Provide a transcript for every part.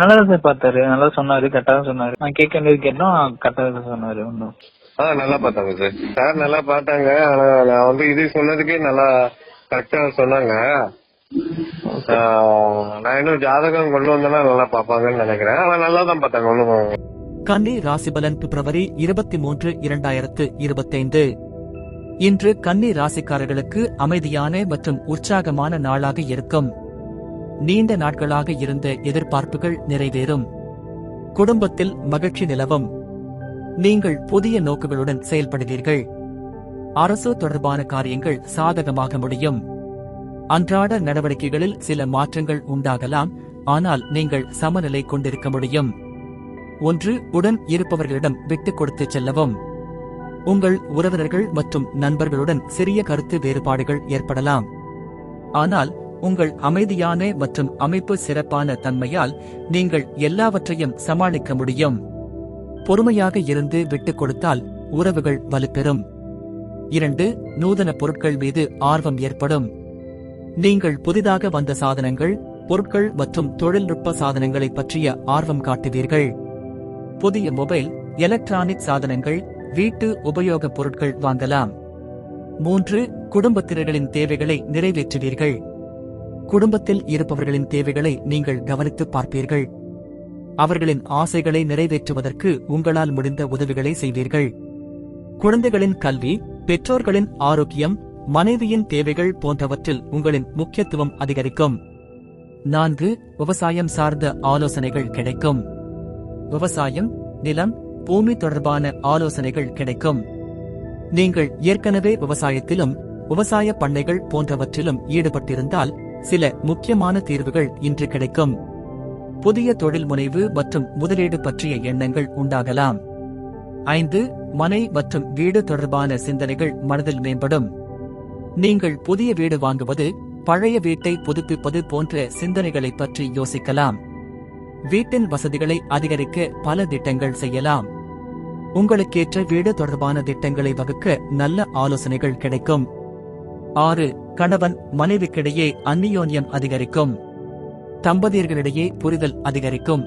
நல்லா தான் சார் பார்த்தாரு. நல்லா சொன்னாரு கரெக்டா தான் சொன்னாரு. நான் கேட்க வேண்டியது கேட்டோம் கரெக்டா தான் சொன்னாரு ஒன்றும் ஆ நல்லா பார்த்தாங்க சார். சார் நல்லா பார்த்தாங்க. ஆனா நான் வந்து இது சொன்னதுக்கே நல்லா கரெக்டா சொன்னாங்க. நான் இன்னும் ஜாதகம் கொண்டு வந்தேன்னா நல்லா பார்ப்பாங்கன்னு நினைக்கிறேன். ஆனா நல்லா தான் பார்த்தாங்க ஒன்றும் கன்னி ராசிபலன் பிப்ரவரி இருபத்தி மூன்று இரண்டாயிரத்து இருபத்தைந்து. இன்று கன்னி ராசிக்காரர்களுக்கு அமைதியான மற்றும் உற்சாகமான நாளாக இருக்கும். நீண்ட நாட்களாக இருந்த எதிர்பார்ப்புகள் நிறைவேறும். குடும்பத்தில் மகிழ்ச்சி நிலவும். நீங்கள் புதிய நோக்குகளுடன் செயல்படுவீர்கள். அரசு தொடர்பான காரியங்கள் சாதகமாக முடியும். அன்றாட நடவடிக்கைகளில் சில மாற்றங்கள் உண்டாகலாம் ஆனால் நீங்கள் சமநிலை கொண்டிருக்க முடியும். ஒன்று உடன் இருப்பவர்களிடம் விட்டுக் கொடுத்து செல்லவும். உங்கள் உறவினர்கள் மற்றும் நண்பர்களுடன் சிறிய கருத்து வேறுபாடுகள் ஏற்படலாம். ஆனால் உங்கள் அமைதியான மற்றும் அமைப்பு சிறப்பான தன்மையால் நீங்கள் எல்லாவற்றையும் சமாளிக்க முடியும். பொறுமையாக இருந்து விட்டுக் கொடுத்தால் உறவுகள் வலுப்பெறும். இரண்டு நூதன பொருட்கள் மீது ஆர்வம் ஏற்படும். நீங்கள் புதிதாக வந்த சாதனங்கள் பொருட்கள் மற்றும் தொழில்நுட்ப சாதனங்களை பற்றிய ஆர்வம் காட்டுவீர்கள். புதிய மொபைல் எலக்ட்ரானிக் சாதனங்கள் வீட்டு உபயோகப் பொருட்கள் வாங்கலாம். மூன்று குடும்பத்தினர்களின் தேவைகளை நிறைவேற்றுவீர்கள். குடும்பத்தில் இருப்பவர்களின் தேவைகளை நீங்கள் கவனித்து பார்ப்பீர்கள். அவர்களின் ஆசைகளை நிறைவேற்றுவதற்கு உங்களால் முடிந்த உதவிகளை செய்வீர்கள். குழந்தைகளின் கல்வி பெற்றோர்களின் ஆரோக்கியம் மனைவியின் தேவைகள் போன்றவற்றில் உங்களின் முக்கியத்துவம் அதிகரிக்கும். நான்கு விவசாயம் சார்ந்த ஆலோசனைகள் கிடைக்கும். விவசாயம் நிலம் பூமி தொடர்பான ஆலோசனைகள் கிடைக்கும். நீங்கள் ஏற்கனவே விவசாயத்திலும் விவசாய பண்ணைகள் போன்றவற்றிலும் ஈடுபட்டிருந்தால் சில முக்கியமான தீர்வுகள் இன்று கிடைக்கும். புதிய தொழில் முனைவு மற்றும் முதலீடு பற்றிய எண்ணங்கள் உண்டாகலாம். ஐந்து மனை மற்றும் வீடு தொடர்பான சிந்தனைகள் மனதில் மேம்படும். நீங்கள் புதிய வீடு வாங்குவது பழைய வீட்டை புதுப்பிப்பது போன்ற சிந்தனைகளைப் பற்றி யோசிக்கலாம். வீட்டின் வசதிகளை அதிகரிக்க பல திட்டங்கள் செய்யலாம். உங்களுக்கேற்ற வீடு தொடர்பான திட்டங்களை வகுக்க நல்ல ஆலோசனைகள் கிடைக்கும். ஆறு கணவன் மனைவிக்கிடையே அந்நியோன்யம் அதிகரிக்கும். தம்பதியர்களிடையே புரிதல் அதிகரிக்கும்.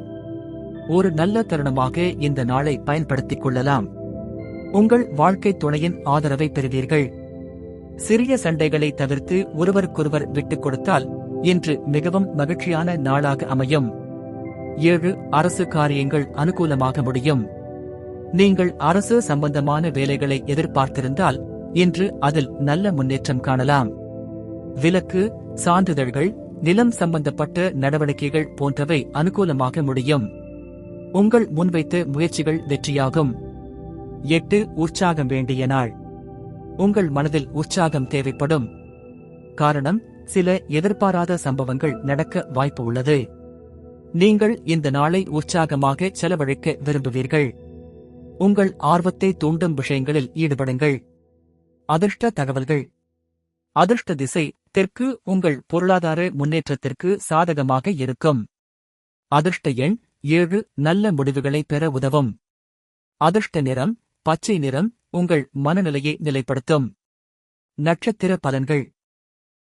ஒரு நல்ல தருணமாக இந்த நாளை பயன்படுத்திக் கொள்ளலாம். உங்கள் வாழ்க்கை துணையின் ஆதரவை பெறுவீர்கள். சிறிய சண்டைகளை தவிர்த்து ஒருவருக்கொருவர் விட்டுக் கொடுத்தால் இன்று மிகவும் மகிழ்ச்சியான நாளாக அமையும். ஏழு அரசு காரியங்கள் அனுகூலமாக முடியும். நீங்கள் அரசு சம்பந்தமான வேலைகளை எதிர்பார்த்திருந்தால் இன்று அதில் நல்ல முன்னேற்றம் காணலாம். விலக்கு சான்றிதழ்கள் நிலம் சம்பந்தப்பட்ட நடவடிக்கைகள் போன்றவை அனுகூலமாக முடியும். உங்கள் முன்வைத்த முயற்சிகள் வெற்றியாகும். எட்டு உற்சாகம் வேண்டிய நாள். உங்கள் மனதில் உற்சாகம் தேவைப்படும். காரணம் சில எதிர்பாராத சம்பவங்கள் நடக்க வாய்ப்பு உள்ளது. நீங்கள் இந்த நாளை உற்சாகமாக செலவழிக்க விரும்புவீர்கள். உங்கள் ஆர்வத்தை தூண்டும் விஷயங்களில் ஈடுபடுங்கள். அதிர்ஷ்ட தகவல்கள். அதிர்ஷ்ட திசை தெற்கு உங்கள் பொருளாதார முன்னேற்றத்திற்கு சாதகமாக இருக்கும். அதிர்ஷ்ட எண் ஏழு நல்ல முடிவுகளை பெற உதவும். அதிர்ஷ்ட நிறம் பச்சை நிறம் உங்கள் மனநிலையை நிலைப்படுத்தும். நட்சத்திர பலன்கள்.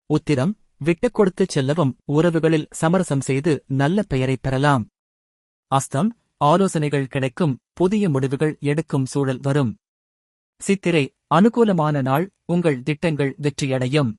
உத்திரம் விட்டுக் கொடுத்துச் செல்லவும் உறவுகளில் சமரசம் செய்து நல்ல பெயரைப் பெறலாம். அஸ்தம் ஆலோசனைகள் கிடைக்கும் புதிய முடிவுகள் எடுக்கும் சூழல் வரும். சித்திரை அனுகூலமான நாள் உங்கள் திட்டங்கள் வெற்றியடையும்.